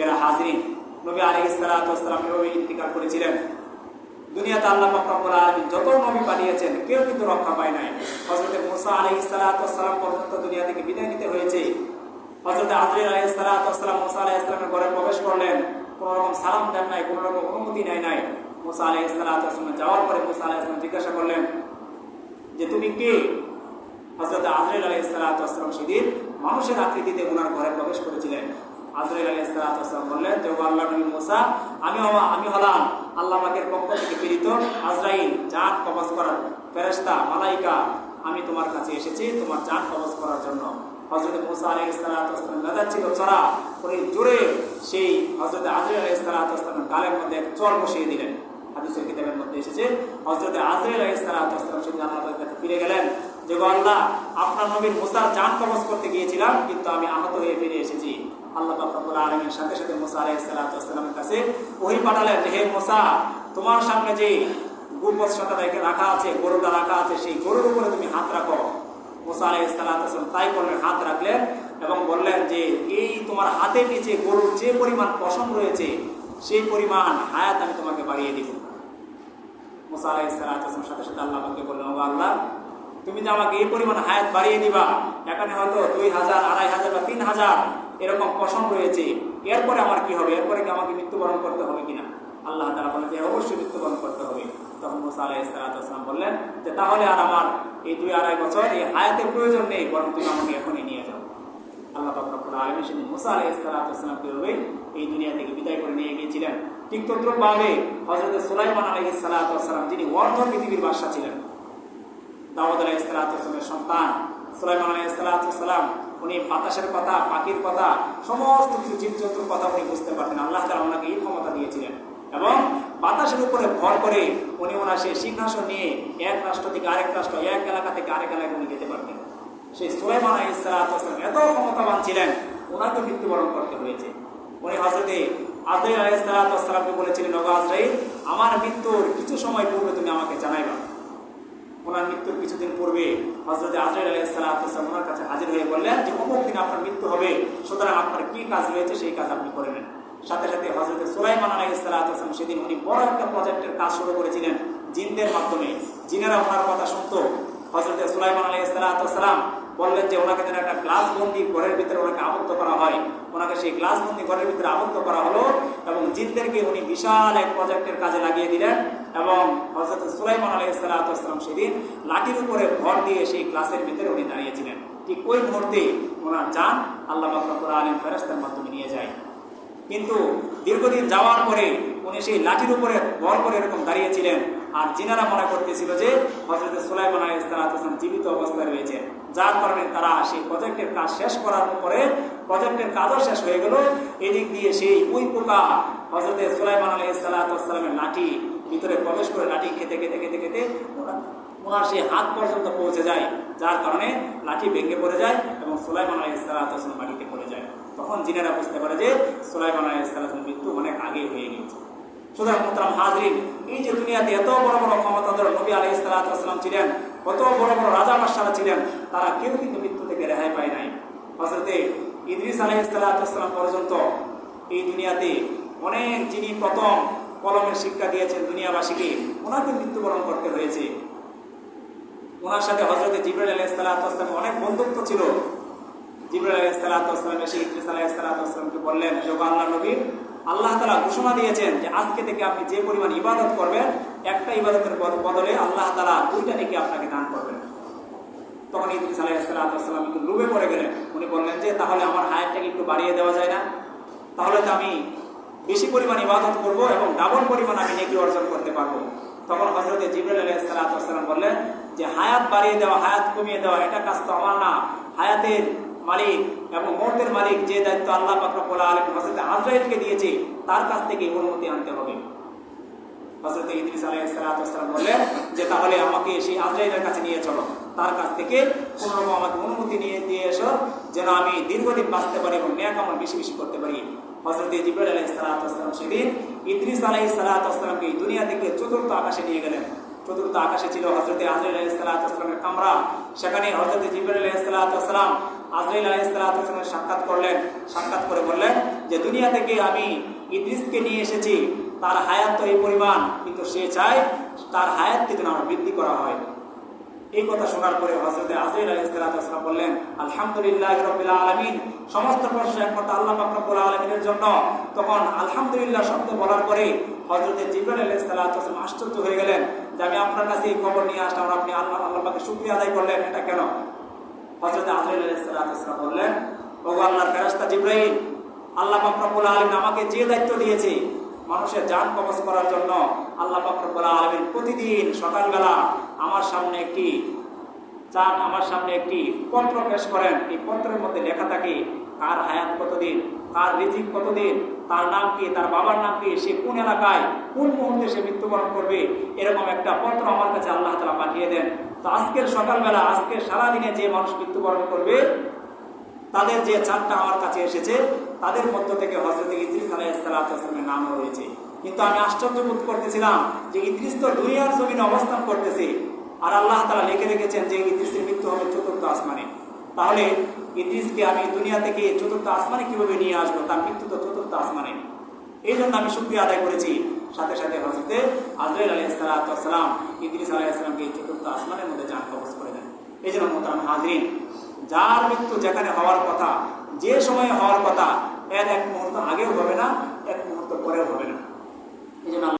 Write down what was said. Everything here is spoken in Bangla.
এরা হাজরিন। নবী আলী ইসালাতাম এভাবে ইন্তিকাল করেছিলেন। দুনিয়াতে আল্লাহ পাকুল আলমিন যত নবী পাঠিয়েছেন কেউ কিন্তু রক্ষা পায় নাই। হজরত মুসা আলী ইসালাতাম পর্যন্ত দুনিয়া থেকে বিদায় নিতে হয়েছে। হজরত আজরির আলী ইসালাতাম মুসা আলাহ ইসলামের ঘরে প্রবেশ করলেন। কোনো রকম সালাম দেন নাই, কোনো রকম অনুমতি নেয় নাই। মুসা আলাহ ইসলাতাম যাওয়ার পরে মুসা আলাহ ইসলাম জিজ্ঞাসা করলেন যে, তুমি কে? হজরত আজরাইল আলী ইসলাতাম সেদিন মানুষের আকৃতিতে ওনার ঘরে প্রবেশ করেছিলেন। আজরাইল আলী ইসলাতাম বললেন যে মোসা আমি হলাম আল্লাহ পাকের পক্ষ থেকে প্রেরিত আজরাইল জান কবজ করার ফেরেস্তা মালাইকা। আমি তোমার কাছে এসেছি তোমার জান কবজ করার জন্য। হজরত মুসা আলী ছিল উনি জোরে সেই হজরত আজরাইল আলী ইসলাতামের গালের মধ্যে এক চর বসিয়ে দিলেন। হাদিসের মধ্যে এসেছে হজরত আজরাইল আলী আল্লাহর কাছে ফিরে গেলেন। যে আপনার নবীর মুসার জান কবজ করতে গিয়েছিলাম, কিন্তু আমি আহত হয়ে ফিরে এসেছি। আল্লাহ আলমীর সাথে সাথে মুসা কাছে হে মুসা, তোমার সামনে যে গুপসটা রাখা আছে, গরুটা রাখা আছে, সেই গরুর উপরে তুমি হাত রাখো। মুসা আলাইসালাম তাই করলেন, হাত রাখলেন এবং বললেন যে, এই তোমার হাতের নিচে গরুর যে পরিমাণ পশম রয়েছে, সেই পরিমাণ হায়াত আমি তোমাকে বাড়িয়ে দিব। মুসা আলাইসালামের সাথে সাথে আল্লাহ আমাকে বললেন ও আল্লাহ, তুমি যে আমাকে এই পরিমাণ হায়াত বাড়িয়ে দিবা, এখানে হয়তো দুই হাজার, আড়াই হাজার বা তিন হাজার এরকম পশম রয়েছে, এরপরে আমার কি হবে? এরপরে কি আমাকে মৃত্যুবরণ করতে হবে কিনা? আল্লাহ তালা বলেন যে অবশ্যই মৃত্যুবরণ করতে হবে। তখন মুসা আলাহ বললেন যে তাহলে আর আমার এই দুই আড়াই বছর এই হায়াতের প্রয়োজন নেই, বরং তুমি আমাকে এখনই নিয়ে যাও। আল্লাহ বাবুল আলমী সেদিন মুসা আলাহ ইসলাতাম কীভাবে এই দুনিয়া থেকে বিদায় করে নিয়ে গিয়েছিলেন। ঠিক তদ্রুপভাবে হজরত সুলাইমান আলহ ইসালাতাম যিনি অর্ধ পৃথিবীর বাসা ছিলেন, দাউদ আলাহ ইসলাতামের সন্তান সুলাইমান আলাহ ইসলাতাম উনি বাতাসের কথা, পাখির কথা, সমস্ত কিছু জীবজন্তুর কথা উনি বুঝতে পারতেন। আল্লাহ তালা ওনাকে এই ক্ষমতা দিয়েছিলেন। এবং বাতাসের উপরে ভর করে উনি ওনার সেই সিংহাসন নিয়ে এক রাষ্ট্র থেকে আরেক রাষ্ট্র, এক এলাকা থেকে আরেক এলাকায় উনি যেতে পারতেন। সেই সোয়েমান আলাহ ইসলাতাম এত ক্ষমতাবান ছিলেন ওনাকে মৃত্যুবরণ করতে হয়েছে। উনি হজরতে আজরাইল আলাহ ইসলাতামকে বলেছিলেন নগা আজরাইল, আমার মৃত্যুর কিছু সময় পূর্বে তুমি আমাকে জানাইবা। ওনার মৃত্যুর কিছুদিন পূর্বে হজরত আজরাইল আলাহ ইসলাম ওনার কাছে হাজির হয়ে বললেন যে, অমুক দিন আপনার মৃত্যু হবে, সুতরাং আপনার কি কাজ রয়েছে সেই কাজ আপনি করে নেন। সাথে সাথে হজরত সুলাইমান আলাহ ইসলাম সেদিন উনি বড় একটা প্রজেক্টের কাজ শুরু করেছিলেন জিনদের মাধ্যমে। জিনেরা ওনার কথা শুনতো। হজরত সুলাইমান আলাহ ইসলাম বললেন যে, ওনাকে যেন একটা গ্লাস বন্দি ঘরের ভিতরে ওনাকে আবদ্ধ করা হয়। ওনাকে সেই গ্লাস বন্দি ঘরের ভিতরে আবদ্ধ করা হলো এবং জিনদেরকে উনি বিশাল এক প্রজেক্টের কাজে লাগিয়ে দিলেন। এবং হজরত সুলাইমান আলী সালাম সেদিন লাঠির উপরে ভর দিয়ে সেই ক্লাসের ভিতরে উনি দাঁড়িয়েছিলেন। ঠিক ওই মুহূর্তে ওনার যান আল্লাহ বাকুর আলম ফেরাস্তার মাধ্যমে নিয়ে যায়। কিন্তু দীর্ঘদিন যাওয়ার পরে উনি সেই লাঠির উপরে ভর করে এরকম দাঁড়িয়েছিলেন। আর জিনারা মনে করতেছিল যে হজরত সুলাইমান আলী ইসলাম জীবিত অবস্থায় রয়েছে। যার কারণে তারা সেই প্রজেক্টের কাজ শেষ করার পরে প্রজেক্টের কাজও শেষ হয়ে গেল। এদিক দিয়ে সেই উই পোকা হজরত সুলাইমান আলী ইসলাতামের লাঠি ভিতরে প্রবেশ করে লাঠি খেতে খেতে খেতে খেতে ওনার সেই হাত পর্যন্ত পৌঁছে যায়। যার কারণে লাঠি ভেঙে পড়ে যায় এবং সুলাইমান আলী ইসলাতাম মাটিতে পড়ে যায়। তখন জিনেরা বুঝতে পারে যে সুলাইমান আলী ইসলামের মৃত্যু অনেক আগে হয়ে গিয়েছে। এই যে দুনিয়াতে এত বড় বড় ছিলেন, কত বড় বড় রাজা ছিলেন, তারা কেউ কিন্তু মৃত্যু থেকে রেহাই পায় নাই। পর্যন্ত এই দুনিয়াতে অনেক যিনি প্রথম শিক্ষা দিয়েছেন দুনিয়াবাসীকে, ওনাকে মৃত্যুবরণ করতে হয়েছে। ওনার সাথে হজরতে জিবরাল আলাহ ইসলাতাম অনেক বন্ধুত্ব ছিল। জিবরাল আলাহ ইসলাতাম এসে ইদ্রিস আলাহ ইসলাতামকে বললেন যোগ আল্লাহ আল্লাহ তালা ঘোষণা দিয়েছেন যে আজকে থেকে আপনি যে পরিমাণ ইবাদত করবেন, একটা ইবাদতের বদলে আল্লাহ তালা দুইটা নাকি আপনাকে দান করবেন। তখন ইদ্রিস আলাহ ইসলাতাম একটু লুবে পড়ে গেলেন। উনি বললেন যে, তাহলে আমার হায়ারটাকে একটু বাড়িয়ে দেওয়া যায় না। তাহলে তো আমি বেশি পরিমাণ ইবাদত করব এবং ডাবল পরিমাণ আমি নেকি অর্জন করতে পারব। তখন হজরত জিবরুল আলাইসালাম বললেন যে, হায়াত বাড়িয়ে দেওয়া, হায়াত কমিয়ে দেওয়া, এটা কাজ তো আমার না। হায়াতের মালিক এবং মৌতের মালিক যে দায়িত্ব আল্লাহ পাকরবুল্লাহ আলম হজরত আজরাইলকে দিয়েছে, তার কাছ থেকে অনুমতি আনতে হবে। ইদ্রিস আলাইসালাম বললেন যে, তাহলে আমাকে সেই আজরাইলের কাছে নিয়ে চলো। তার কাছ থেকে কোনোরকম আমাকে অনুমতি নিয়ে, দিয়ে এসো যেন আমি দীর্ঘদিন বাঁচতে পারি এবং ন্যাক আমার বেশি বেশি করতে পারি। হজরত জিবুল আলাহ সালাতাম সেদিন ইদ্রিস আলাহ সালাতামকে এই দুনিয়া থেকে চতুর্থ আকাশে নিয়ে গেলেন। চতুর্থ আকাশে ছিল হজরত আজরাইল আলাহ সালাতামের কামরা। সেখানে হজরত জিবুল আলাহ সালাতাম আজরাইল আলাহ সালাতামের সাক্ষাৎ করলেন, সাক্ষাৎ করে বললেন যে, দুনিয়া থেকে আমি ইদ্রিসকে নিয়ে এসেছি, তার হায়াত তো এই পরিমাণ, কিন্তু সে চায় তার হায়াতকে যেন আমার বৃদ্ধি করা হয়। এই কথা শোনার পরে হজরত আজির আলী ইসলাম বললেন, আলহামদুলিল্লাহ রবিল আলমিন। সমস্ত প্রশ্ন একমাত্র আল্লাহ রব্বুল আলমিনের জন্য। তখন আলহামদুলিল্লাহ শব্দ বলার পরে হজরত জিবরাল আলী ইসলাম আশ্চর্য হয়ে গেলেন যে, আমি আপনার কাছে এই খবর নিয়ে আসলাম আপনি আল্লাহ আল্লাহকে শুক্রিয়া আদায় করলেন, এটা কেন? হজরত আজির আলী বললেন ও আল্লাহর ফেরাস্তা জিব্রাহিম আল্লাহ রব্বুল আলম আমাকে যে দায়িত্ব দিয়েছে মানুষের যান কবচ করার জন্য, আল্লাহ পাকরবুল আলমিন প্রতিদিন সকালবেলা আমার সামনে একটি চান আমার সামনে একটি পত্র পেশ করেন। এই পত্রের মধ্যে লেখা থাকে কার হায়াত কতদিন, কার রিজিক কতদিন, তার নাম কি, তার বাবার নাম কি, সে কোন এলাকায়, কোন মুহূর্তে সে মৃত্যুবরণ করবে, এরকম একটা পত্র আমার কাছে আল্লাহ তালা পাঠিয়ে দেন। তো আজকের সকালবেলা, আজকে সারাদিনে যে মানুষ মৃত্যুবরণ করবে, তাদের যে চারটা আমার কাছে এসেছে, তাদের মধ্য থেকে হজরত ইদ্রিস আলাইসালামের নামও রয়েছে। কিন্তু আমি আশ্চর্য বোধ করতেছিলাম যে ইদ্রিস তো দুনিয়ার জমিনে অবস্থান করতেছে। আর আল্লাহ তালা লিখে রেখেছেন যে ইদ্রিসের মৃত্যু হবে চতুর্থ আসমানে। তাহলে ইদ্রিসকে আমি দুনিয়া থেকে চতুর্থ আসমানে কীভাবে নিয়ে আসব? তার মৃত্যু তো চতুর্থ আসমানে। এই জন্য আমি শুক্রিয়া আদায় করেছি। সাথে সাথে হজরতে আজরাইল আলহ সালাম ইদ্রিস আলাইসালামকে চতুর্থ আসমানের মধ্যে যান কবচ করে দেন। এই জন্য মোতাম হাজরিন, যার মৃত্যু যেখানে হওয়ার কথা, যে সময়ে হওয়ার কথা, এর এক মুহূর্ত আগেও হবে না, এক মুহূর্ত পরেও হবে না। এই জন্য